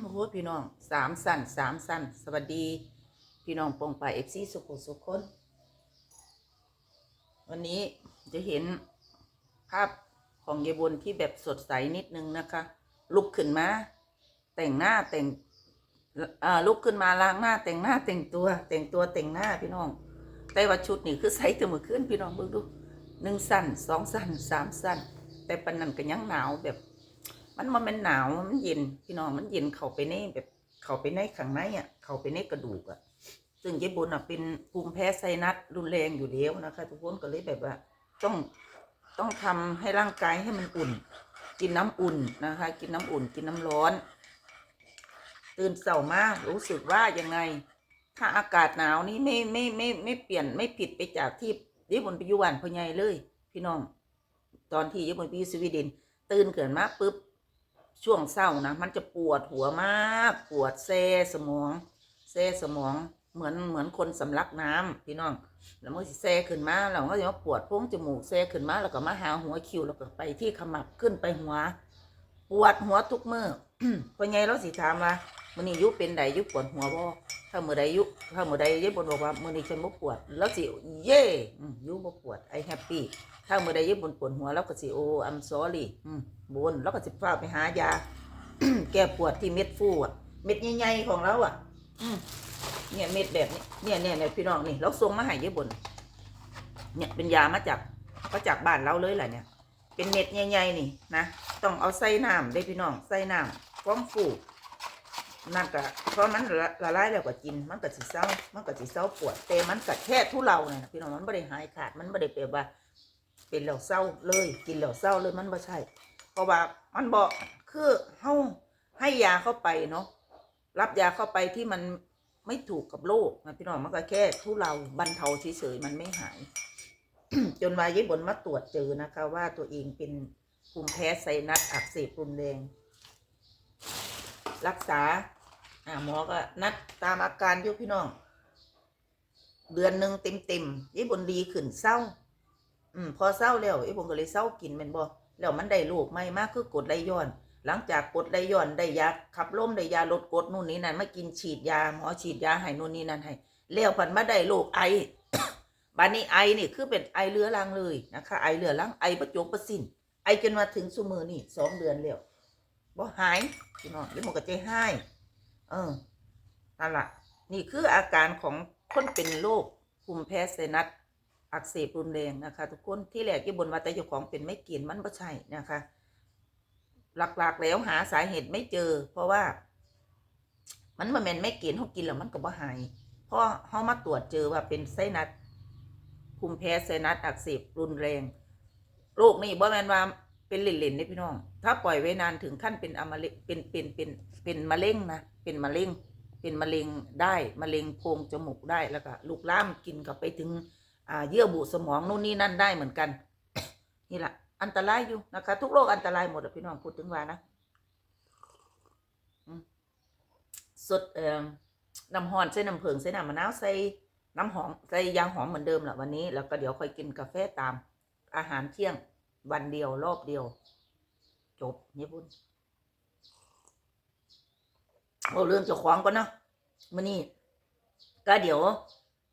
โอ้โหพี่น้องสามสั้นสามสั้นสวัสดี พี่น้องปองไปเอฟซีสุขุสุขคน วันนี้จะเห็นภาพของยายบนที่แบบสดใสนิดนึงนะคะ ลุกขึ้นมา แต่งหน้าแต่งลุกขึ้นมาล้างหน้าแต่งหน้าแต่งตัว แต่งตัวแต่งหน้าพี่น้อง แต่ว่าชุดนี่คือใส่แต่มื่อคืนพี่น้องเบิ่งดูหนึ่งสั้นสองสั้นสามสั้นแต่ปันนั้นก็ยังหนาวแบบ มันมันเป็นหนาวมันเย็นพี่น้องมันเย็นเข้าไปในแบบเข้าไปในข้างในอะเข้าไปในกระดูกอะ ซึ่งเจ๊บุญอะเป็นภูมิแพ้ไซนัสรุนแรงอยู่แล้วนะคะ ทุกคนก็เลยแบบว่า ต้องต้องทำให้ร่างกายให้มันอุ่น กินน้ำอุ่นนะคะ กินน้ำอุ่น กินน้ำร้อน ตื่นเช้ามากรู้สึกว่ายังไง ถ้าอากาศหนาวนี้ไม่ไม่ไม่ไม่เปลี่ยนไม่ผิดไปจากที่ญี่ปุ่นไปอยุวันพอใหญเลย พี่น้อง ตอนที่ญี่ปุ่นไปอยู่สวีเดนตื่นเกิดมาปุ๊บ ช่วงเศร้านะมันจะปวดหัวมาก ปวดแซ่สมองแซ่สมองเหมือนเหมือนคนสำลักน้ำพี่น้องแล้วมันก็สิแซ่ขึ้นมาแล้วมันก็จะมาปวดโพงจมูกแซ่ขึ้นมาแล้วก็มาหาหัวคิวแล้วก็ไปที่ขมับขึ้นไปหัว ปวดหัวทุกมือพอไงเราสิถามว่ามื้อนี้ยุเป็นใดยุปวดหัวบ่ถ้ามือใดยุถ้ามือใดยายบนบอกว่ามื้อนี้ฉันบ่ปวด แล้วสิเย่ยุบ่ปวดไอแฮปปี้ ถ้าเมื้อใดยายบนปวดหัวแล้วก็สิโอ้ I'm sorry อืมบนแล้วก็สิพาไปหายา แก้ปวดที่เม็ดฟูอะ เม็ดใหญ่ๆของเราอะเนี่ยเม็ดแบบนี้เนี่ยเนี่ยเนี่ยพี่น้องนี่เราส่งมาให้ยายบน เนี่ยเป็นยามาจากก็จากบ้านเราเลยแหละเนี่ย เป็นเม็ดใหญ่ๆนี่นะต้องเอาใส่น้ำได้พี่น้องใส่น้ำฟ้องฟูนั่นก็เพราะมันละละลายแล้วก็กิน มันก็สิเศร้ามันก็สิเศร้าปวดแต่มันก็แค่ทุเลาเนี่ยพี่น้องมันไม่ได้หายขาดมันไม่ได้แปลว่า เป็นแล้วเศร้าเลย กินแล้วเศร้าเลยมันไม่ใช่ เพราะว่ามันบอกคือเฮาให้ยาเข้าไปเนาะรับยาเข้าไปที่มันไม่ถูกกับโรคนะพี่น้องมันก็แค่ทุเลาบรรเทาเฉยๆมันไม่หาย จนวายยบนมาตรวจเจอนะคะ ว่าตัวเองเป็นภูมิแพ้ไซนัสอักเสบรุนแรง รักษาอ่าหมอก็นัดตามอาการยู่พี่น้อง เดือนหนึ่งเต็มเต็มๆยายบนดีขึ้นเศร้า อืมพอเศร้าแล้วยายบนก็เลยเศร้ากินแมันบ่แล้วมันได้ลูกไม่มากคือกดไหลย้อน หลังจากกดไหลย้อนได้ยาขับลมได้ยาลดกดนู่นนี่นั่นมากินฉีดยาหมอฉีดยาให้นู่นนี่นั่นให้แล้วผันมาได้โรคไอบานนี้ไอนี่คือเป็นไอเรื้อรังเลยนะคะ ไอเรื้อรังไอประจบประสินไอจนมาถึงสุมือนี่สองเดือนแล้วบ่หายพี่น้องเดี๋ยวมันก็ใจหายเออนั่นละนี่คืออาการของคนเป็นโรคภูมิแพ้ไซนัส อักเสบรุนแรงนะคะ ทุกคนที่แรกที่บนว่าแต่เจ้าของเป็นไม่กินมันไม่ใช่นะคะ หลักๆแล้วหาสาเหตุไม่เจอ เพราะว่า มันมาแมนไม่กินเขากินแล้วมันก็บ่หายเพราะเขามาตรวจเจอว่าเป็นไซนัสภูมิแพ้ไซนัสอักเสบรุนแรงโรคนี้บ่แมนว่าเป็นเล่นๆนี่พี่น้อง ถ้าปล่อยไว้นานถึงขั้นเป็นอมะเร็งเป็นเป็นเป็นเป็นมะเร็งนะเป็นมะเร็งเป็นมะเร็งได้มะเร็งโพรงจมูกได้แล้วก็ลูกล่ามกินกับไปถึง เยื่อบุสมองนู่นนี่นั่นได้เหมือนกัน นี่แหละอันตรายอยู่นะคะ ทุกโรคอันตรายหมดพี่น้องพูดถึงว่านะสดเอ่อน้ำหอนใส่น้ำผึ้งใส่น้ำมะนาวใส่น้ำหอมใส่ยางหอมเหมือนเดิมแหละวันนี้ แล้วก็เดี๋ยวค่อยกินกาแฟตาม อาหารเที่ยง วันเดียวรอบเดียว จบเนี่ยบุญโอ้เรื่องเจ้าของก่อนเนาะมื่อนี้ก็เดี๋ยว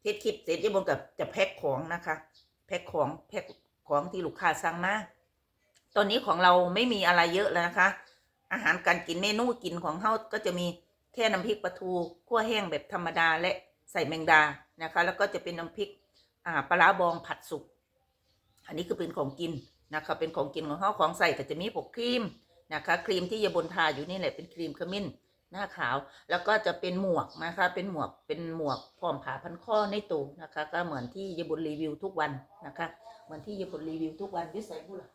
เทศคลิปเสร็จยี่บนกับจะแพ็คของนะคะ แพ็คของแพ็คของที่ลูกค้าสั่งมาตอนนี้ของเราไม่มีอะไรเยอะแล้วนะคะ อาหารการกินเมนูกินของเขาก็จะมีแค่น้ำพริกปลาทูคั่วแห้งแบบธรรมดาและใส่แมงดานะคะ แล้วก็จะเป็นน้ำพริกอ่าปลาร้าบองผัดสุก อันนี้คือเป็นของกินนะคะ เป็นของกินของเขาของใส่ก็จะมีพวกครีมนะคะ ครีมที่ยาบนทาอยู่นี่แหละเป็นครีมขมิ้น หน้าขาว แล้วก็จะเป็นหมวกนะคะ เป็นหมวกเป็นหมวกพร้อมผ่าพันข้อในตู้นะคะ ก็เหมือนที่ยาบนรีวิวทุกวันนะคะ เหมือนที่ยาบนรีวิวทุกวันยิ่ใส่บุหรี่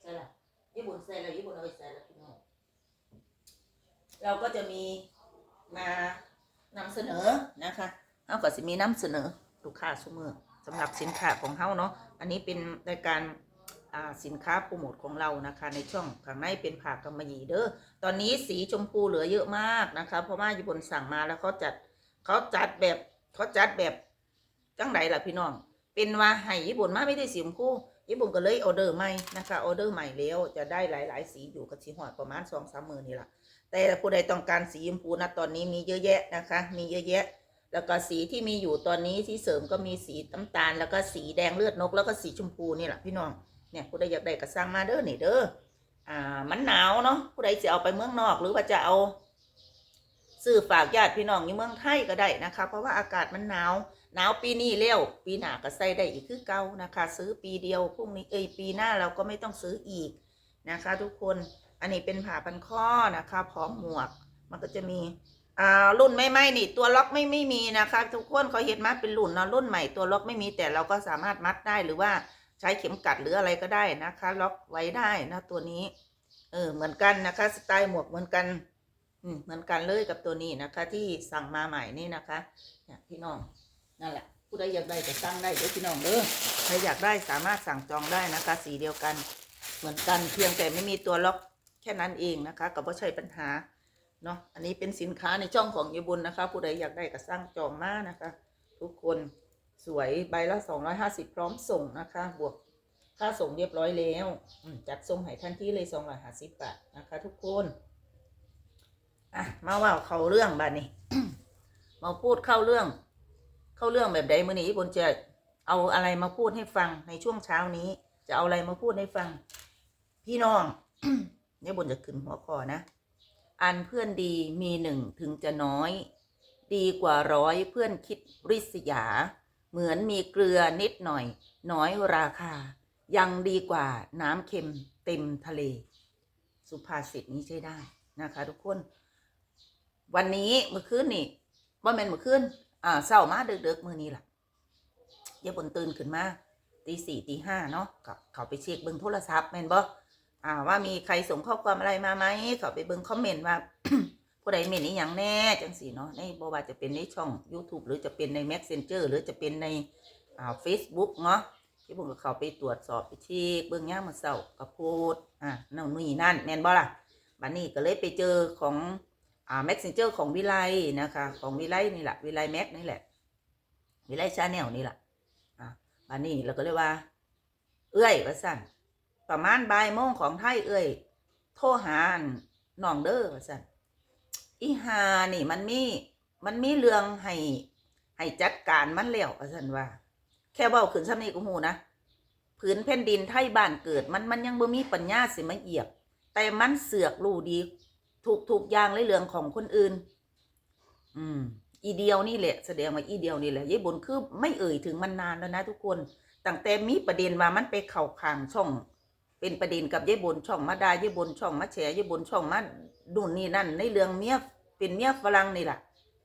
ใส่ละยาบนใส่แล้วยาบนเอาไปใส่ล้วพี่น้องเราก็จะมีมานำเสนอนะคะเขาก็จะมีนำเสนอลูกค้าสมือสำหรับสินค้าของเขาเนาะอันนี้เป็นรายการ สินค้าโปรโมทของเรานะคะ ในช่องข้างในเป็นผักกำมะหยี่เด้อตอนนี้สีชมพูเหลือเยอะมากนะคะ เพราะว่าญี่ปุ่นสั่งมาแล้วเขาจัดเขาจัดแบบเขาจัดแบบจังไดล่ะพี่น้อง เป็นว่าให้ญี่ปุ่นมาไม่ได้สีชมพูญี่ปุ่นก็เลยออเดอร์ใหม่นะคะออเดอร์ใหม่แล้วจะได้หลาย ๆ สีอยู่กับสีหอดประมาณสองสามหมื่นนี่แหละแต่ผู้ใดต้องการสีชมพูนะตอนนี้มีเยอะแยะนะคะ มีเยอะแยะ แล้วก็สีที่มีอยู่ตอนนี้ที่เสริมก็มีสีน้ำตาล แล้วก็สีแดงเลือดนก แล้วก็สีชมพูนี่แหละพี่น้อง เนี่ยผู้ใดอยากได้ก็สั่งมาเด้อนี่เด้ออ่ามันหนาวเนาะผู้ใดจะเอาไปเมืองนอกหรือว่าจะเอาซื้อฝากญาติพี่น้องอยู่เมืองไทยก็ได้นะคะ เพราะว่าอากาศมันหนาวหนาวปีนี้เร็วปีหน้าก็ใส่ได้อีกคือเก่านะคะ ซื้อปีเดียวพรุ่งนี้เอยปีหน้าเราก็ไม่ต้องซื้ออีกนะคะ ทุกคนอันนี้เป็นผ่าพันข้อนะคะพร้อมหมวกมันก็จะมีอ่ารุ่นไม่ไม่นี่ตัวล็อกไม่ไม่มีนะคะ ทุกคนเขาเห็นมาเป็นรุ่นเนาะรุ่นใหม่ตัวล็อกไม่มีแต่เราก็สามารถมัดได้หรือว่า ใช้เข็มกัดหรืออะไรก็ได้นะคะ ล็อกไว้ได้นะตัวนี้ เออเหมือนกันนะคะ สไตล์หมวกเหมือนกันอืมเหมือนกันเลยกับตัวนี้นะคะ ที่สั่งมาใหม่นี่นะคะเนี่ยพี่น้องนั่นแหละผู้ใดอยากได้ก็สั่งได้เด้อพี่น้องเด้อใครอยากได้สามารถสั่งจองได้นะคะ สีเดียวกัน เหมือนกันเพียงแต่ไม่มีตัวล็อกแค่นั้นเองนะคะกับว่าใช่ปัญหาเนาะอันนี้เป็นสินค้าในช่องของยายบุญนะคะ ผู้ใดอยากได้ก็สั่งจองมานะคะ ทุกคน สวยใบละ250พร้อมส่งนะคะ บวกค่าส่งเรียบร้อยแล้วจัดส่งให้ทันทีเลย250บาทนะคะ ทุกคนอะมาว่าเขาเรื่องบ้านนี้มาพูดเข้าเรื่อง เข้าเรื่องแบบใดมื่อนี้บนจะเอาอะไรมาพูดให้ฟังในช่วงเช้านี้ จะเอาอะไรมาพูดให้ฟัง พี่น้องเนี่ยบนจะขึ้นหัวข้อนะ อันเพื่อนดีมีหนึ่งถึงจะน้อย ดีกว่าร้อยเพื่อนคิดริษยา เหมือนมีเกลือนิดหน่อย น้อยราคา ยังดีกว่าน้ำเค็มเต็มทะเล สุภาษิตนี้ใช้ได้นะคะ ทุกคน วันนี้เมื่อคืนนี่ว่าแม่นเมื่อคืนอ่าเศร้ามาเดึกๆมือนี้ล่ะยายบนตื่นขึ้นมาตีสี่ตีห้าเนาะกับเขาไปเช็คเบิ้งโทรศัพท์แม่นบ่อ่าว่ามีใครส่งข้อความอะไรมาไหมเขาไปเบิ้งคอมเมนต์ว่า ผู้ใดเมนนี้อย่างแน่จังสีเนาะในบ่ว่าจะเป็นในช่อง YouTube หรือจะเป็นใน Messenger หรือจะเป็นในอ่า Facebook เนาะที่ผมก็เข้าไปตรวจสอบไปเช็คเบิ้องย่ามมาเศร้ากับโพดอ่านั่นนี่นั่นแม่นบ่ล่ะบัดนี้ก็เลยไปเจอของอ่า messenger ของวิไลนะคะ ของวิไลนี่แหละวิไลแม็กนี่แหละวิไลชาแนลนี่แหละอะบันนี้เราก็เลยว่า เอื้อยว่าสั่นประมาณบ่ายโมงของไทยเอื้อยโทรหาน้องเด้อว่าสั่น อีหานี่มันมีมันมีเรื่องให้ให้จัดการมันแล้วว่าสั่นว่า แค่เว้าขึ้นซ้ำนี้กูหูนะผืนแผ่นดินไทยบ้านเกิดมันมันยังบ่มีปัญญาสิมาเหยียบ แต่มันเสือกรู้ดี ถูกถูกอย่างเลยเรื่องของคนอื่น อืม อีเดียวนี่แหละ แสดงว่าอีเดียวนี่แหละยายบุญคือไม่เอ่ยถึงมันนานแล้วนะทุกคนตั้งแต่มีประเด็นว่ามันไปเข่าข่างช่อง เป็นประเด็นกับยายบุญช่องมาดายายบุญช่องมาแฉยายบุญช่องมาดูนนี่นั่น ในเรื่องเมียเป็นเมียฝรั่งนี่แหละ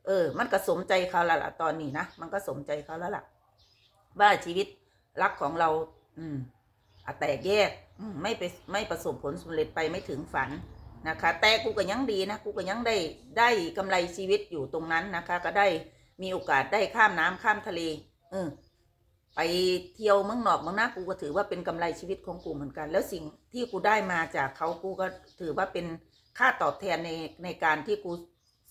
เออ มันก็สมใจเขาแล้วล่ะตอนนี้นะมันก็สมใจเขาแล้วล่ะว่าชีวิตรักของเรา อืมอแตกแยกอืไม่ไปไม่ประสบผลสำเร็จไปไม่ถึงฝันนะคะ แต่กูก็ยังดีนะกูก็ยังได้ได้กำไรชีวิตอยู่ตรงนั้นนะคะ ก็ได้มีโอกาสได้ข้ามน้ำข้ามทะเลเออ ไปเที่ยวเมืองนอกเมืองนากูก็ถือว่าเป็นกำไรชีวิตของกูเหมือนกัน แล้วสิ่งที่กูได้มาจากเขากูก็ถือว่าเป็นค่าตอบแทนในในการที่กู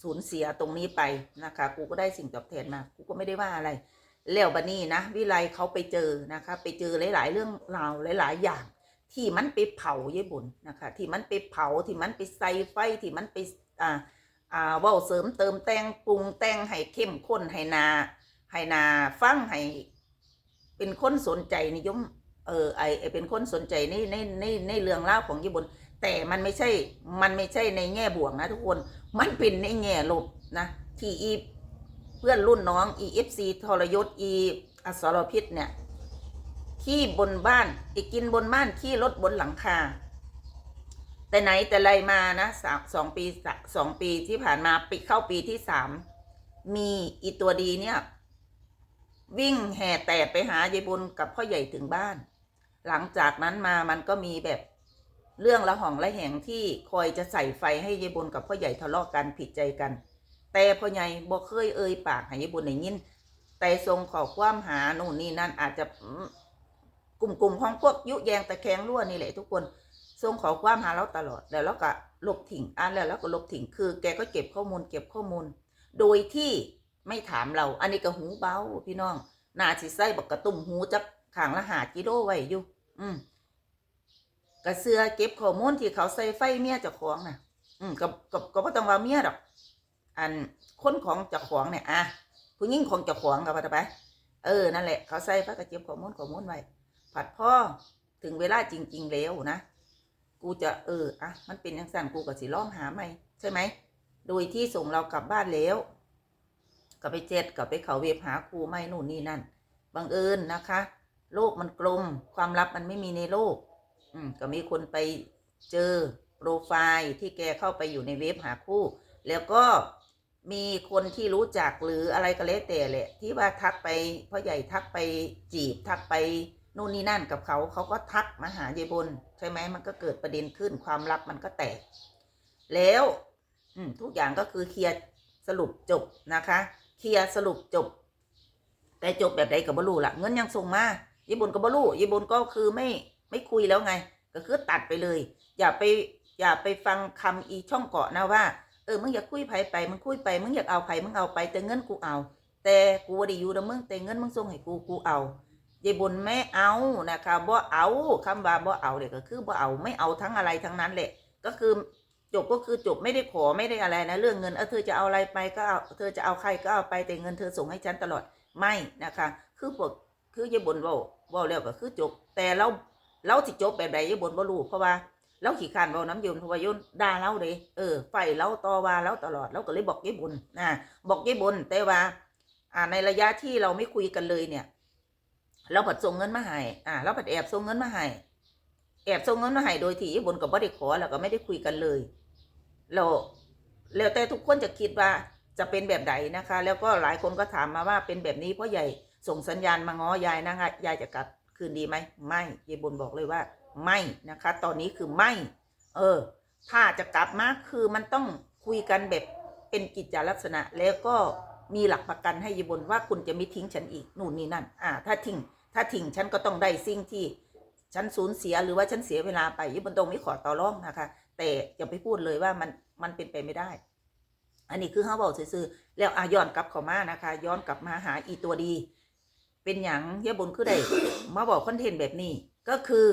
สูญเสียตรงนี้ไปนะคะ กูก็ได้สิ่งตอบแทนมา กูก็ไม่ได้ว่าอะไรแล้วบันนี้นะ วิไลเขาไปเจอนะคะ ไปเจอหลาย ๆ เรื่องราวหลาย ๆ อย่าง ที่มันไปเผายายบุญนะคะ ที่มันไปเผาที่มันไปใส่ไฟที่มันไปอ่าอ่าเว่าเสริมเติมแต่งปรุงแต่งให้เข้มข้นให้นาให้นาฟังให้ เป็นคนสนใจนิยมเออไอไอเป็นคนสนใจในในในในเรื่องเล่าวของญี่ปุ่นแต่มันไม่ใช่มันไม่ใช่ในแง่บวกนะทุกคนมันเป็นในแง่ลบนะที่อีเพื่อนรุ่นน้อง EFC ทรยศ E อสรพิษเนี่ยขี้บนบ้านอีกินบนบ้านขี้รถบนหลังคา แต่ไหนแต่ไรมานะสามสองปีสองปีที่ผ่านมาปีเข้าปีที่สามมีอีตัวดีเนี่ย วิ่งแห่แตดไปหายายบุญกับพ่อใหญ่ถึงบ้าน หลังจากนั้นมามันก็มีแบบเรื่องละห่องละแหงที่คอยจะใส่ไฟให้ยายบุญกับพ่อใหญ่ทะเลาะกันผิดใจกัน แต่พ่อใหญ่บอกเคยเอ่ยปากให้ยายบุญได้ยินแต่ทรงขอความหาโน่นนี่นั่นอาจจะกลุ่มกลุ่มๆของพวกยุแยงตะแคงรั่วนี่แหละทุกคนส่งขอความหาเราตลอดแล้วเราก็ลบทิ้งอ่านแล้วเราก็ลบทิ้งคือ แกก็เก็บข้อมูลเก็บข้อมูล โดยที่ ไม่ถามเรา อันนี้ก็หูเบาพี่น้องนาสิใส่บักกระตุ่มหูจักขางละหากิโลไว้อยู่ อืมกระเสือเก็บข้อมูลที่เขาใส่ไฟเมียเจ้าของน่ะ อืมก็ก็ก็บ่ต้องว่าเมียดอก อันคนของเจ้าของเนี่ยอะผู้หญิงของเจ้าของก็ว่าไป เออนั่นแหละเขาใส่พระกระเจ็บข้อมูลข้อมูลไว้ผัดพ่อถึงเวลาจริง ๆ แล้วนะกูจะเอออะมันเป็นยังสั่นกูก็สิร้องหาไหมใช่ไหมโดยที่ส่งเรากลับบ้านแล้ว ก็ไปเจ็ดก็ไปเขาเว็บหาครูไม่นู่นนี่นั่นบังเอิญนะคะ โลกมันกลมความลับมันไม่มีในโลก อืมก็มีคนไปเจอโปรไฟล์ที่แกเข้าไปอยู่ในเว็บหาคู่ แล้วก็มีคนที่รู้จักหรืออะไรก็แล้วแต่แหละ ที่ว่าทักไปพ่อใหญ่ทักไปจีบทักไปนู่นนี่นั่นกับเขาเขาก็ทักมาหายายบน ใช่ไหมมันก็เกิดประเด็นขึ้นความลับมันก็แตก แล้วอืมทุกอย่างก็คือเคลียร์สรุปจบนะคะ เคลียร์สรุปจบ แต่จบแบบใดกับบลูละเงินยังส่งมาญี่ปุ่นกับบลูญี่ปุ่นก็คือไม่ไม่คุยแล้วไง ก็คือตัดไปเลย อย่าไปอย่าไปฟังคำอีช่องเกาะนะว่าเออมึงอยากคุยไผไปมึงคุยไปมึงอยากเอาไผมึงเอาไปแต่เงินกูเอา แต่กูบ่ได้อยู่นะมึงแต่เงินมึงส่งให้กูกูเอายายบนแม่เอานะคะบ่เอาคำว่าบ่เอาเด็กก็คือบ่เอาไม่เอาทั้งอะไรทั้งนั้นแหละก็คือ จบก็คือจบไม่ได้ขอไม่ได้อะไรนะเรื่องเงินเออเธอจะเอาอะไรไปก็เอาเธอจะเอาใครก็เอาไปแต่เงินเธอส่งให้ฉันตลอดไม่นะคะ คือพวกคือยายบนเว้าเว้าแล้วก็คือจบ แต่เราเราสิจบแบบใดยายบนบ่รู้เพราะว่าเราขี้ขานเว้าน้ำยนเพราะว่ายนด่าเราเด้เออไฟเราต่อว่าเราตลอดเราก็เลยบอกยายบุญนะบอกยายบุญแต่ว่า อ่าในระยะที่เราไม่คุยกันเลยเนี่ย เราผัดส่งเงินมาให้อ่าเราผัดแอบส่งเงินมาให้ แอบส่งเงินมาให้โดยที่ยายบุญก็บ่ได้ขอแล้วก็ไม่ได้คุยกันเลยเราแล้วแต่ทุกคนจะคิดว่าจะเป็นแบบใดนะคะ แล้วก็หลายคนก็ถามมาว่าเป็นแบบนี้เพราะใหญ่ส่งสัญญาณมาง้อยายนะคะยายจะกลับคืนดีไหมไม่ยายบุญบอกเลยว่า ไม่นะคะ ตอนนี้คือไม่ เออ ถ้าจะกลับมาคือมันต้องคุยกันแบบเป็นกิจจลักษณะ แล้วก็มีหลักประกันให้ยายบนว่าคุณจะไม่ทิ้งฉันอีกนู่นนี่นั่น อ่า ถ้าทิ้งถ้าทิ้งฉันก็ต้องได้สิ่งที่ ฉันสูญเสียหรือว่าฉันเสียเวลาไปยายบนตรงไม่ขอต่อรองนะคะ แต่อย่าไปพูดเลยว่ามันมันเป็นไปไม่ได้ อันนี้คือเขาบอกซื่อๆแล้วอะย้อนกลับเข้ามานะคะ ย้อนกลับมาหาอีตัวดี เป็นอย่างยายบนคือได้มาบอกคอนเทนต์แบบนี้ก็คือ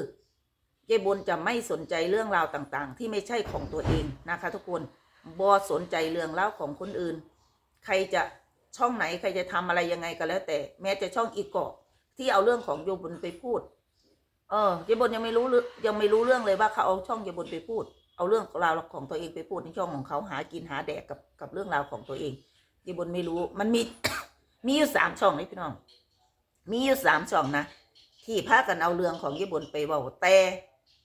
ยายบนจะไม่สนใจเรื่องราวต่างๆ ที่ไม่ใช่ของตัวเองนะคะ ทุกคนบอสนใจเรื่องราของคนอื่น ใครจะช่องไหนใครจะทำอะไรยังไงก็แล้วแต่ แม้จะช่องอีกเกาะที่เอาเรื่องของโยบนไปพูด เออยายบนยังไม่รู้เรื่องยังไม่รู้เรื่องเลยว่าเขาเอาช่องยายบนไปพูด เอาเรื่องราวของตัวเองไปพูดในช่องของเขาหากินหาแดกกับกับเรื่องราวของตัวเองยายบนไม่รู้มันมีมีอยู่สามช่องนี่พี่น้อง มีอยู่สามช่องนะที่พากันเอาเรื่องของญี่ปุ่นไปเว่าแต่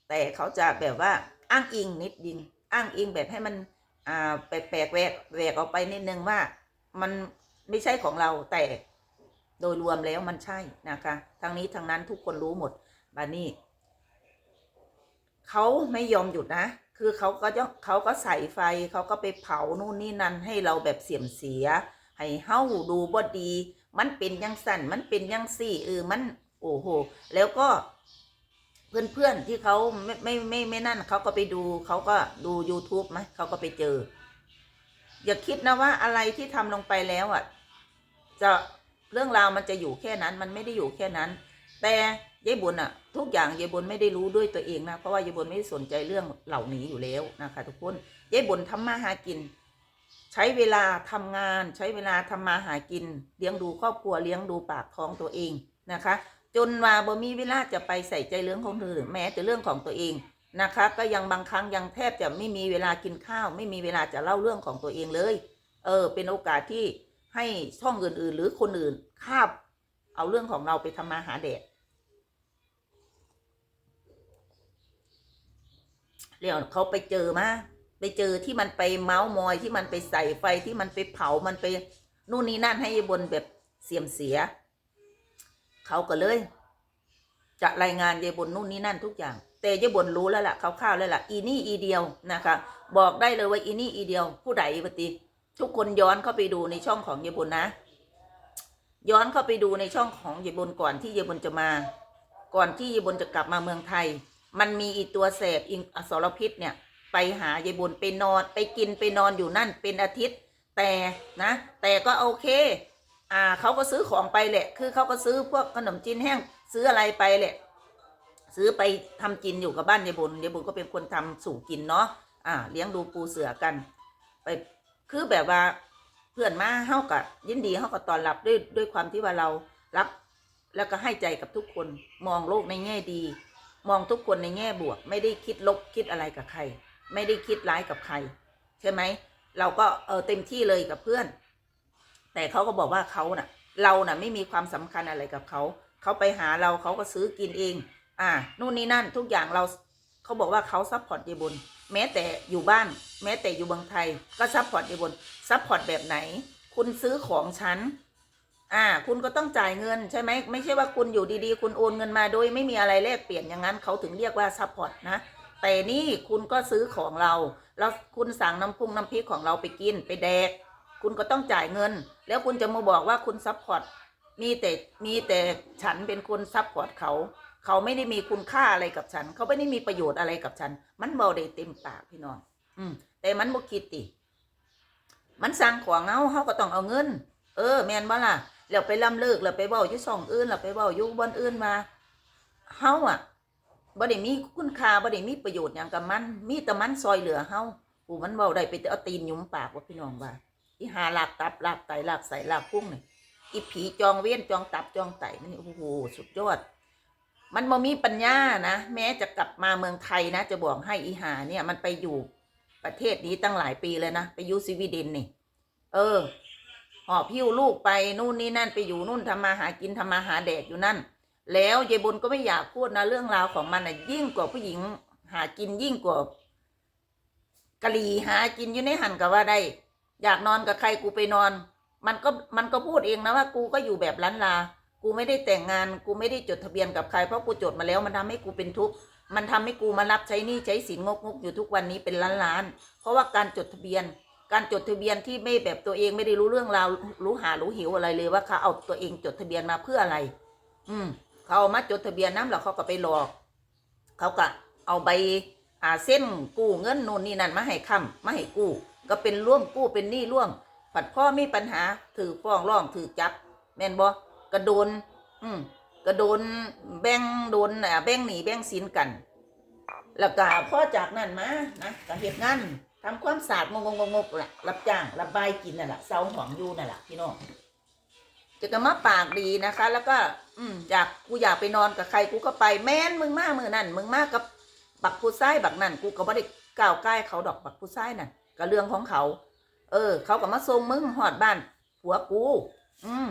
แต่เขาจะแบบว่าอ้างอิงนิดดิงอ้างอิงแบบให้มันอ่าแปลกแหวกแหวกออกไปนิดนึงว่ามันไม่ใช่ของเราแต่โดยรวมแล้วมันใช่นะคะทางนี้ทางนั้นทุกคนรู้หมด บานี่เขาไม่ยอมหยุดนะ คือเขาก็จะเขาก็ใส่ไฟเขาก็ไปเผานู่นนี่นั่นให้เราแบบเสียมเสีย ให้เฮาดูบ่ดี มันเป็นยังสั่นมันเป็นยังสี่เออมันโอ้โห แล้วก็เพื่อนๆที่เขาไม่ไม่ไม่ไม่นั่นเขาก็ไปดูเขาก็ดู YouTube ไหมเขาก็ไปเจอ อย่าคิดนะว่าอะไรที่ทำลงไปแล้วอะ จะเรื่องราวมันจะอยู่แค่นั้น มันไม่ได้อยู่แค่นั้น แต่ ยายบุญอะทุกอย่างยายบุญไม่ได้รู้ด้วยตัวเองนะเพราะว่ายายบุญไม่ได้สนใจเรื่องเหล่านี้อยู่แล้วนะคะทุกคนยายบุญทำมาหากิน ใช้เวลาทำงาน ใช้เวลาทำมาหากิน เลี้ยงดูครอบครัวเลี้ยงดูปากท้องตัวเองนะคะ จนว่าบ่มีเวลาจะไปใส่ใจเรื่องของคนอื่นแม้แต่เรื่องของตัวเองนะคะ ก็ยังบางครั้งยังแทบจะไม่มีเวลากินข้าว ไม่มีเวลาจะเล่าเรื่องของตัวเองเลย เออ เป็นโอกาสที่ให้ช่องอื่นๆ หรือคนอื่นคาบเอาเรื่องของเราไปทำมาหาแดด เรียกเขาไปเจอมาไปเจอที่มันไปเมาส์มอยที่มันไปใส่ไฟที่มันไปเผามันไปนู่นนี่นั่นให้บนแบบเสียมเสีย เขาก็เลย จะรายงานยายบนนู่นนี่นั่นทุกอย่าง แต่ยายบนรู้แล้วล่ะคร่าวๆแล้วล่ะ อีนี่อีเดียวนะคะ บอกได้เลยว่าอีนี่อีเดียว ผู้ใดปฏิทุกคนย้อนเข้าไปดูในช่องของยายบนนะ ย้อนเข้าไปดูในช่องของยายบนก่อนที่ยายบนจะมา ก่อนที่ยายบนจะกลับมาเมืองไทย มันมีอีตัวแสบอิงอสรพิษเนี่ย ไปหายายบุญไปนอนไปกินไปนอนอยู่นั่นเป็นอาทิตย์ แต่นะ แต่ก็โอเค อ่าเขาก็ซื้อของไปแหละ คือเขาก็ซื้อพวกขนมจีนแห้งซื้ออะไรไปแหละ ซื้อไปทำกินอยู่กับบ้านยายบุญยายบุญก็เป็นคนทำสู่กินเนาะอ่า เลี้ยงดูปูเสือกัน ไปคือแบบว่าเพื่อนมาเฮากับยินดีเฮาก็ต้อนรับด้วยด้วยความที่ว่าเรารักแล้วก็ให้ใจกับทุกคนมองโลกในแง่ดี มองทุกคนในแง่บวก ไม่ได้คิดลบคิดอะไรกับใคร ไม่ได้คิดร้ายกับใคร ใช่ไหม เราก็เออเต็มที่เลยกับเพื่อน แต่เขาก็บอกว่าเขาน่ะ เราน่ะไม่มีความสำคัญอะไรกับเขาเขาไปหาเราเขาก็ซื้อกินเอง อ่านู่นนี่นั่นทุกอย่างเราเขาบอกว่าเขาซัพพอร์ตเยบุญแม้แต่อยู่บ้าน แม้แต่อยู่เมืองไทย ก็ซัพพอร์ตเยบุญซัพพอร์ตแบบไหน คุณซื้อของฉัน อ่า คุณก็ต้องจ่ายเงินใช่ไหมไม่ใช่ว่าคุณอยู่ดีๆ คุณโอนเงินมาโดยไม่มีอะไรแลกเปลี่ยนอย่างนั้นเขาถึงเรียกว่าซัพพอร์ตนะ แต่นี่คุณก็ซื้อของเรา แล้วคุณสั่งน้ำพุงน้ำพริกของเราไปกินไปแดก คุณก็ต้องจ่ายเงิน แล้วคุณจะมาบอกว่าคุณซัพพอร์ตมีแต่มีแต่ฉันเป็นคนซัพพอร์ตเขาเขาไม่ได้มีคุณค่าอะไรกับฉัน เขาไม่ได้มีประโยชน์อะไรกับฉัน มันเบอได้เต็มปากพี่น้อง อืม แต่มันบ่คิดติ มันสั่งของเงาเขาก็ต้องเอาเงิน เออ แมนบ่ล่ะ แล้วไปล่ำเลิกแล้วไปเว้าอยู่ช่องอื่นแล้วไปเว้าอยู่บนอื่นมาเฮาอะบ่ได้มีคุณค่าบ่ได้มีประโยชน์หยังกับมัน มีแต่มันซอยเหลือเฮาผู้มันเว้าได้ไปเอาตีนยุมปากว่าพี่น้องว่าอีหาลากตับลากไตลากใส่ลากพุ่งนี่อีผีจองเวียนจองตับจองไตมันนี่โอ้โหสุดยอด มันบ่มีปัญญานะแม้จะกลับมาเมืองไทยนะ จะบอกให้อีหาเนี่ย มันไปอยู่ประเทศนี้ตั้งหลายปีเลยนะ ไปอยู่สวีเดนนี่ เออ หอบพิ้วลูกไปนู่นนี่นั่นไปอยู่นู่นทำมาหากินทำมาหาแดกอยู่นั่น แล้วยายบุญก็ไม่อยากพูดนะเรื่องราวของมันนะยิ่งกว่าผู้หญิงหากินยิ่งกว่ากะหรี่หากินอยู่ในหันกับว่าได้ อยากนอนกับใครกูไปนอน มันก็มันก็พูดเองนะว่ากูก็อยู่แบบล้านลา กูไม่ได้แต่งงานกูไม่ได้จดทะเบียนกับใครเพราะกูจดมาแล้วมันทำให้กูเป็นทุกข์มันทำให้กูมารับใช้หนี้ใช้สินงกงกอยู่ทุกวันนี้เป็นล้านล้านๆเพราะว่าการจดทะเบียน การจดทะเบียนที่ไม่แบบตัวเองไม่ได้รู้เรื่องราวรู้หารู้หิวอะไรเลยว่าเขาเอาตัวเองจดทะเบียนมาเพื่ออะไร อืมเขาเอามาจดทะเบียนน้ำแล้วเขาก็ไปหลอก เขาก็เอาใบอ่าเส้นกู้เงินนู่นนี่นั่นมาให้ค้ำมาให้กู้ ก็เป็นร่วมกู้เป็นหนี้ร่วม ผัดพ่อมีปัญหาถือฟ้องร้องถือจับ แม่นบ่กระโดน อืมกระโดนแบ่งโดนอ่าแบ่งหนีแบ่งสินกัน แล้วก็พ่อจากนั้นมานะก็เฮ็ดงาน ทำความสะอาดงงงงๆๆๆแหละรับจ้างระบายกินนั่นแหละเซาหอมยูนั่นแหละพี่น้องจะก็มาปากดีนะคะ แล้วก็ อืมอยากกูอยากไปนอนกับใครกูก็ไปแม่นมึงมากมือนั่นมึงมากกับบักผู้ชายบักนั่นกูก็บ่ได้ก้าวใกล้เขาดอกบักผู้ชายนั่นก็เรื่องของเขา เออ เขาก็มาส่งมึงหอดบ้านผัวกู อืม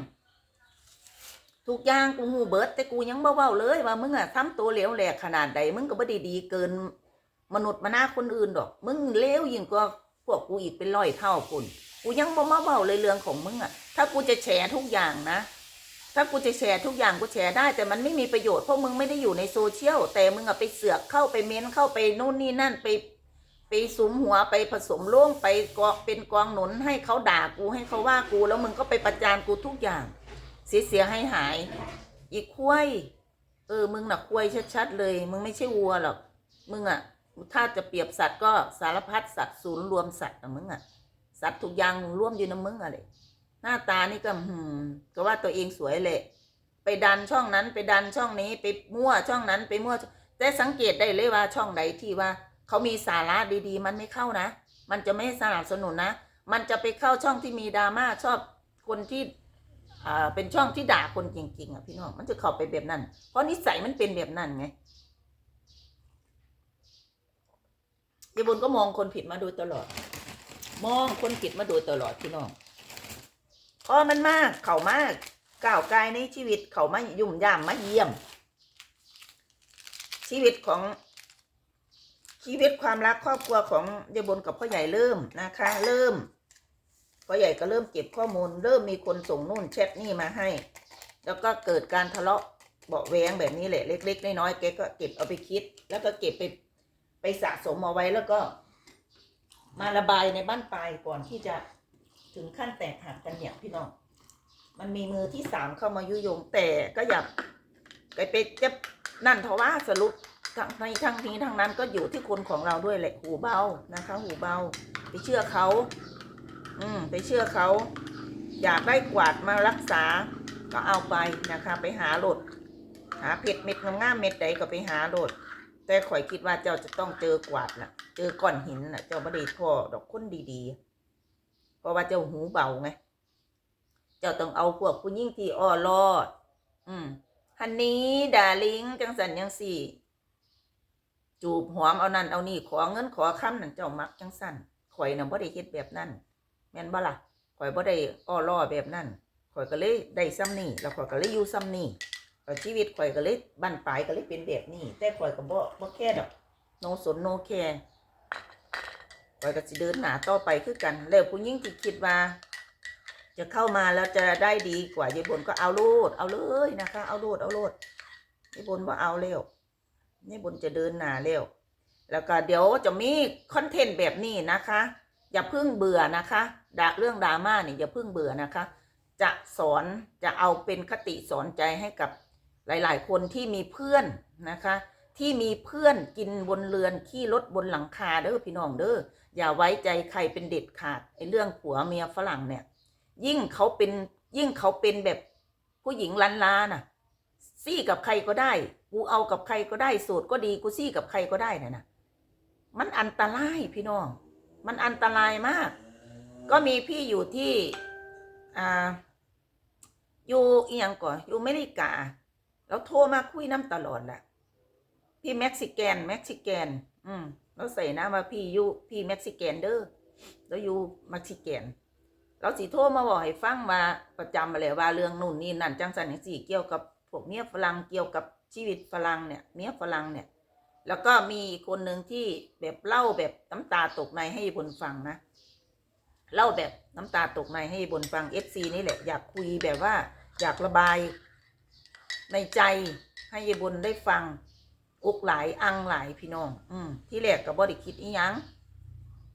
ทุกอย่างกูหูเบิดแต่กูยังบ่เว้าเลยว่ามึงอะทำตัวเหลวแหลกขนาดใดมึงก็บ่ได้ดีเกิน มนุษย์มาหน้าคนอื่นดอก มึงเลวยิ่งกว่าพวกกูอีกเป็นร้อยเท่าคุณกูยังบ่มาเว้าเลยเรื่องของมึงอะถ้ากูจะแฉทุกอย่างนะ ถ้ากูจะแชร์ทุกอย่างกูแชร์ได้ แต่มันไม่มีประโยชน์เพราะมึงไม่ได้อยู่ในโซเชียลแต่มึงอะไปเสือกเข้าไปเม้นเข้าไปนู่นนี่นั่นไป ไปสุมหัวไปผสมร่วงไปกอเป็นกองหนุนให้เขาด่ากูให้เขาว่ากู แล้วมึงก็ไปประจานกูทุกอย่าง เสียเสียให้หาย อีกควายเออมึงน่ะควายชัดๆเลย มึงไม่ใช่วัวหรอกมึงอะ ถ้าจะเปรียบสัตว์ก็สารพัดสัตว์ศูนย์รวมสัตว์นะมึงอะ สัตว์ทุกอย่างร่วมอยู่ในมึงอะเลยหน้าตานี่ก็หืมก็ว่าตัวเองสวยเลยไปดันช่องนั้นไปดันช่องนี้ไปมั่วช่องนั้นไปมั่วแต่สังเกตได้เลยว่าช่องใดที่ว่า เขามีสาระดีๆ มันไม่เข้านะ มันจะไม่สนับสนุนนะ มันจะไปเข้าช่องที่มีดราม่าชอบคนที่อ่าเป็นช่องที่ด่าคนจริงๆอะพี่น้องมันจะเข้าไปแบบนั้น เพราะนิสัยมันเป็นแบบนั้นไง ยายบุญก็มองคนผิดมาโดยตลอด มองคนผิดมาโดยตลอดพี่น้องเพราะมันมาก เขามากก้าวไกลในชีวิตเขามายุ่มย่ามมาเยี่ยม ชีวิตของชีวิตความรักครอบครัวของยายบนกับพ่อใหญ่เริ่มนะคะ เริ่มพ่อใหญ่ก็เริ่มเก็บข้อมูล เริ่มมีคนส่งนู่นแชทนี่มาให้ แล้วก็เกิดการทะเลาะเบาแวงแบบนี้แหละ เล็ก ๆ น้อยๆแกก็เก็บเอาไปคิด แล้วก็เก็บไป สะสมเอาไว้แล้วก็ มาระบายในบ้านปลายก่อนที่จะถึงขั้นแตกหักกันเนี่ยพี่น้อง มันมีมือที่สามเข้ามายุยงแต่ก็อย่าไปไปจะนั่นเทว่าสรุปทั้งในทั้งนี้ทั้งนั้นก็อยู่ที่คนของเราด้วยแหละหูเบานะคะ หูเบา ไปเชื่อเขา อืม ไปเชื่อเขา อยากได้กวาดมารักษา ก็เอาไปนะคะ ไปหาโหลด หาเพชรเม็ดงามเม็ดใดก็ไปหาโลด แต่ข่อยคิดว่าเจ้าจะต้องเจอกวาดน่ะ เจอก้อนหินน่ะ เจ้าไม่ได้พ่อดอกคนดีๆ เพราะว่าเจ้าหูเบาไง เจ้าต้องเอาพวกผู้ยิ่งที่อ้อรอด อืมฮันนี้ดาลิงจังสันยังสี่ จูบหอมเอานั่นเอานี่ขอเงินขอคำนั่นเจ้ามักจังสันข่อยน่ะบ่ได้เฮ็ดแบบนั้น แม่นบ่ล่ะข่อยบ่ได้อ้อล่อแบบนั้นข่อยก็เลยได้ซ้ำนี่แล้วข่อยก็เลยอยู่ซ้ำนี่ ชีวิตข่อยก็เลยบั้นปลายก็เลยเป็นแบบนี้ แต่ข่อยก็บ่บ่แค่ดอกโนสนโนแคร์ข่อยก็สิเดินหน้าต่อไปคือกัน แล้วผู้หญิงที่คิดว่า จะเข้ามาแล้วจะได้ดีกว่ายายบนก็เอาโลด เอาเลยนะคะ เอาโลดเอาโลดยายบนว่าเอาเร็วยายบนจะเดินหน้าเร็วแล้วก็เดี๋ยวจะมีคอนเทนต์แบบนี้นะคะ อย่าเพิ่งเบื่อนะคะดาเรื่องดราม่าเนี่ยอย่าเพิ่งเบื่อนะคะ จะสอนจะเอาเป็นคติสอนใจให้กับ หลายๆ คนที่มีเพื่อนนะคะ ที่มีเพื่อนกินบนเรือนขี้รถบนหลังคาเด้อพี่น้องเด้ออย่าไว้ใจใครเป็นเด็ดขาดไอ้เรื่องผัวเมียฝรั่งเนี่ย ยิ่งเขาเป็นยิ่งเขาเป็นแบบผู้หญิงลันลาน่ะ ซี่กับใครก็ได้ กูเอากับใครก็ได้โสดก็ดีกูซี่กับใครก็ได้น่ะนะมันอันตรายพี่น้อง มันอันตรายมาก ก็มีพี่อยู่ที่อ่าอยู่เอียงก่อนอยู่อเมริกา แล้วโทรมาคุยน้ำตลอดแหละพี่เม็กซิแกนเม็กซิแกน อืมแล้วใส่นะว่าพี่อยู่พี่เม็กซิแกนเด้อแล้วอยู่เม็กซิแกนเราสิโทรมาบอกให้ฟังมาประจำมาเลยว่าเรื่องนู่นนี่นั่นจังสันอย่างสี่เกี่ยวกับพวกเมียฝรั่งเกี่ยวกับชีวิตฝรั่งเนี่ยเมียฝรั่งเนี่ย แล้วก็มีคนหนึ่งที่แบบเล่าแบบน้ำตาตกในให้บนฟังนะเล่าแบบน้ำตาตกในให้บนฟังเอฟซีนี่แหละอยากคุยแบบว่าอยากระบาย ในใจให้ยายบนได้ฟังอุกหลายอังหลายพี่น้อง อืมที่แรกกับบอดิคิดอีหยัง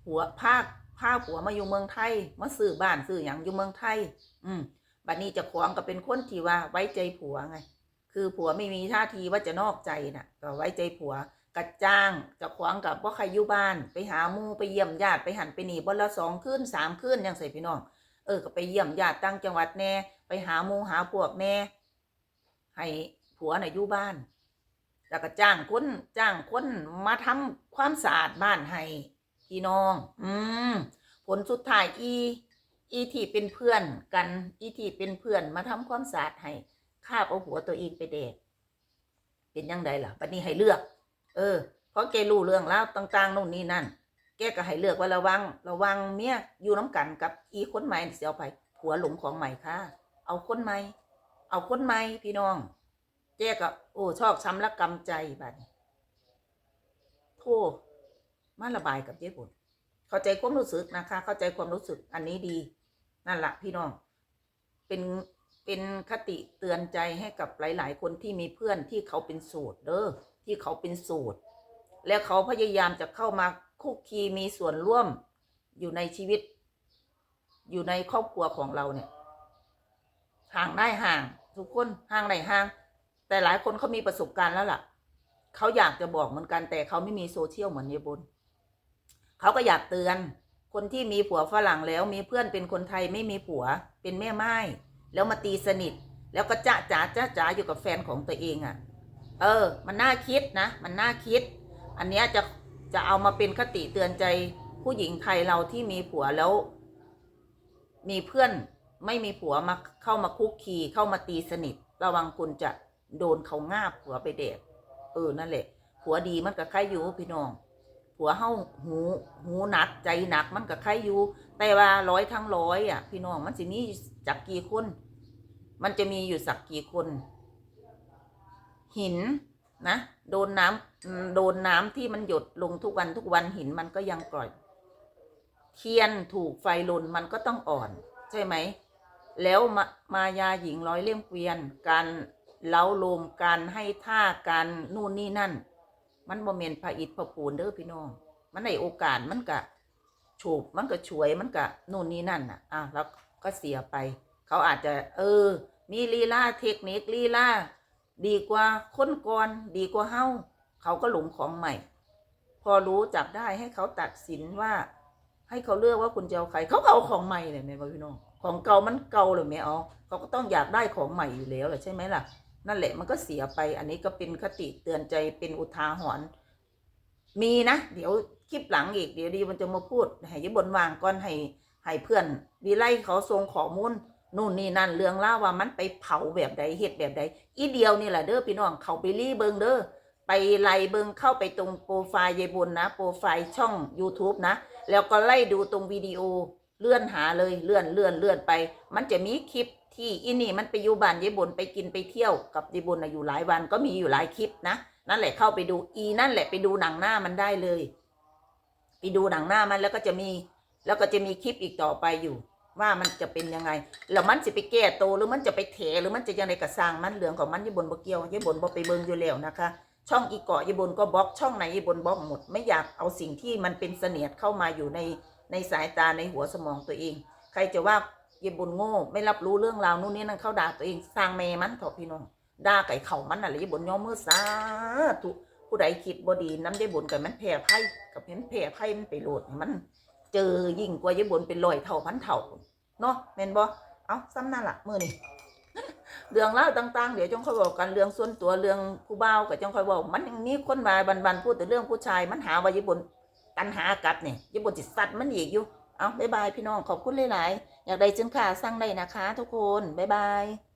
หัวภาคพาผัวมาอยู่เมืองไทยมาซื้อบ้านซื้ออย่างอยู่เมืองไทย อืมบัดนี้จะขวางก็เป็นคนที่ว่าไว้ใจผัวไง คือผัวไม่มีท่าทีว่าจะนอกใจน่ะ ก็ไว้ใจผัวกระจ้างจะขวางกับว่าใครอยู่บ้าน ไปหาหมู่ไปเยี่ยมญาติไปหันไปหนีบนละสองคืนสามคืนยังใส่พี่น้อง เออก็ไปเยี่ยมญาติตั้งจังหวัดแน่ ไปหาหมู่หาพวกแน่ ให้ผัวน่ะอยู่บ้าน แล้วก็จ้างคนจ้างคนมาทำความสะอาดบ้านให้พี่น้อง อืมผลสุดท้ายอี อีที่เป็นเพื่อนกัน อีที่เป็นเพื่อนมาทำความสะอาดให้ข้าบเอาหัวตัวเองไปแดกเป็นยังไงล่ะบัดนี้ให้เลือก เออ เพราะแกรู้เรื่องแล้วต่างๆนู่นนี่นั่น แกก็ให้เลือกว่าระวัง ระวังเมียอยู่น้ำกันกับอีคนใหม่เสียเอาไปผัวหลงของใหม่ค่ะ เอาคนใหม่ เอาคนใหม่พี่น้องแกก็โอ้ชอบช้ำละกำใจบัดนี้โทษมาระบายกับเจ๊บุญเข้าใจความรู้สึกนะคะ เข้าใจความรู้สึกอันนี้ดี นั่นแหละพี่น้อง เป็นเป็นคติเตือนใจให้กับหลาย ๆ คนที่มีเพื่อนที่เขาเป็นโสูตรเด้อที่เขาเป็นโสูตรแล้วเขาพยายามจะเข้ามาคุกคีมีส่วนร่วมอยู่ในชีวิต อยู่ในครอบครัวของเราเนี่ยห่างได้ห่าง ทุกคนห่างได้ห่าง แต่หลายคนเขามีประสบการณ์แล้วล่ะเขาอยากจะบอกเหมือนกัน แต่เขาไม่มีโซเชียลเหมือนเยายบนเขาก็อยากเตือน คนที่มีผัวฝรั่งแล้วมีเพื่อนเป็นคนไทยไม่มีผัวเป็นแม่ไม้แล้วมาตีสนิท แล้วก็จ้าจ๋าจ้าจ๋าอยู่กับแฟนของตัวเองอะ่ะ เออ มันน่าคิดนะ มันน่าคิด อันเนี้ยจะจะเอามาเป็นคติเตือนใจผู้หญิงไทยเราที่มีผัวแล้ว มีเพื่อน ไม่มีผัวมาเข้ามาคุกคีเข้ามาตีสนิท ระวังคุณจะโดนเขางาบผัวไปเดกเออนั่นแหละผัวดีมันกับใครอยู่พี่น้องผัวเฮาหูหูหนักใจหนักมันกับใครอยู่ แต่ว่าร้อยทั้งร้อยอะ พี่น้องมันสิมีจักกี่คน มันจะมีอยู่สักกี่คน หินนะโดนน้ำโดนน้ำที่มันหยดลงทุกวันทุกวันหินมันก็ยังกร่อย เทียนถูกไฟลนมันก็ต้องอ่อน ใช่ไหม แล้วมามายาหญิงร้อยเล่มเกวียน การเล้าโลมการให้ท่าการนู่นนี่นั่น มันบ่เมนพระอิฐพระปูนเด้อพี่น้อง มันในโอกาสมันกะฉูบมันก็ช่วยมันกะนู่นนี่นั่นน่ะอะแล้วก็เสียไป เขาอาจจะ เออ มีลีลาเทคนิคลีลาดีกว่าคนก่อนดีกว่าเฮาเขาก็หลงของใหม่ พอรู้จับได้ให้เขาตัดสินว่า ให้เขาเลือกว่าคุณจะเอาใครเขาก็เอาของใหม่เลยแม่บอกพี่น้องของเก่ามันเก่าเลยแม่เอาเขาก็ต้องอยากได้ของใหม่อยู่แล้วแหละใช่ไหมล่ะ นั่นแหละมันก็เสียไป อันนี้ก็เป็นคติเตือนใจเป็นอุทาหรณ์มีนะ เดี๋ยวคลิปหลังอีกเดี๋ยวดีมันจะมาพูดให้ยบนวางก่อนให้ให้เพื่อนวีไลเขาส่งขอมูลนู่นนี่นั่นเรื่องเล่าว่ามันไปเผาแบบใดเหตุแบบใดอีเดียวนี่แหละเด้อพี่น้องเขาไปรีเบิงเด้อไปไล่เบิงเข้าไปตรงโปรไฟล์ยายบนนะ โปรไฟล์ช่อง YouTube นะ แล้วก็ไล่ดูตรงวิดีโอเลื่อนหาเลยเลื่อนเลื่อนเลื่อนไป มันจะมีคลิปที่อีนี่มันไปอยู่บ้านยายบนไปกินไปเที่ยวกับยายบนนะอยู่หลายวันก็มีอยู่หลายคลิปนะนั่นแหละเข้าไปดูอีนั่นแหละไปดูหนังหน้ามันได้เลย ไปดูหนังหน้ามันแล้วก็จะมี แล้วก็จะมีคลิปอีกต่อไปอยู่ ว่ามันจะเป็นยังไงแล้วมันจะไปแก้โตหรือมันจะไปเถหรือมันจะยังไงกระสร้างมันเหลืองของมันยี่บนบ่เกี่ยวยี่บนบ่ไปเบิงอยู่แล้วนะคะ ช่องอีเกาะยีบนก็บล็อกช่องไหนยีบนบล็อกหมด ไม่อยากเอาสิ่งที่มันเป็นเสนียดเข้ามาอยู่ในในสายตาในหัวสมองตัวเอง ใครจะว่ายีบนโง่ไม่รับรู้เรื่องราวนู่นนี่นั่นเข้าด่าตัวเองสร้างเมมันเถอะพี่น้องด่าไก่เข่ามันน่ะเลยยี่บนย่อมือสาธุผู้ใดคิดบดีน้ำยีบนกับมันแผ่ไพ่กับเห็นแผ่ไพ่มันไปโหลดมัน เจอยิ่งกว่ายีบนเป็นร้อยเท่าพันเท่าเนาะแม่นบ่เอาซ้ำนั่นละมือนี่ เรื่องเล่าวต่าง ๆ เดี๋ยวจงค่อยบอกกันเรื่องส่วนตัวเรื่องผู้บ่าวก็จงค่อยบอกมันยังมีคนมาบันๆพูดแต่เรื่องผู้ชายมันหาว่าญี่ปุ่นตันหากับเนี่ยญี่ปุ่นจิตสัตว์มันอีกอยู่เอาบ๊ายบายพี่น้องขอบคุณหลายๆอยากได้จึงค้าสั่งได้นะคะ ทุกคนบ๊ายบาย